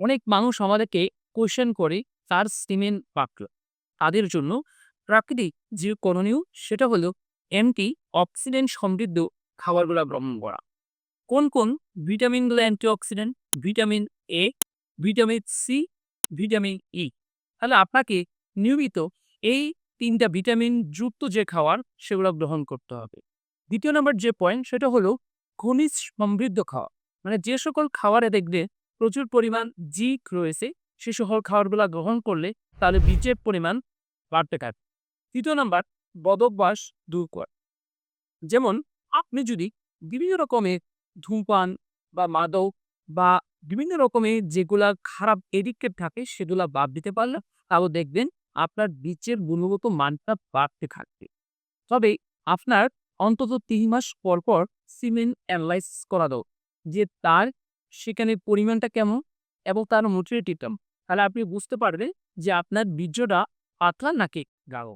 অনেক মানুষ আমাদেরকে কোয়েশ্চেন করে তার সিমেন্ট বাক্য তাদের জন্য প্রাকৃতিক যে করণীয় সেটা হলো অ্যান্টি অক্সিডেন্ট সমৃদ্ধ খাবারগুলো গ্রহণ করা। কোন কোন? ভিটামিনগুলো antioxidant vitamin A vitamin C vitamin E তাহলে আপনাকে নিয়মিত এই তিনটা ভিটামিন যুক্ত যে খাবার সেগুলো গ্রহণ করতে হবে। দ্বিতীয় নম্বর যে পয়েন্ট সেটা হলো খনিজ সমৃদ্ধ খাওয়া। মানে যে সকল খাবারে দেখবে প্রচুর পরিমাণ জিক রয়েছে, সে সকল খাবারগুলো গ্রহণ করলে তাহলে বীজের পরিমাণ বাড়তে থাকে তৃতীয় নাম্বার, বদভ্যাস দূর করা। যেমন, আপনি যদি বিভিন্ন রকমের ধূমপান বা মাদক বা বিভিন্ন রকমের যেগুলা খারাপ এডিক্টেড থাকে, সেগুলা বাদ দিতে পারলে তাও দেখবেন আপনার বীজের গুণগত মানটা বাড়তে থাকবে। তবে আপনার অন্তত তিন মাস পর পর সিমেন্ট অ্যানালাইসিস করা দাও যে তার সেখানে পরিমাণটা কেমন এবং তার মোটিভিটি কেমন? তাহলে আপনি বুঝতে পারবেন যে আপনার বীর্যটা পাতলা নাকি গাঢ়।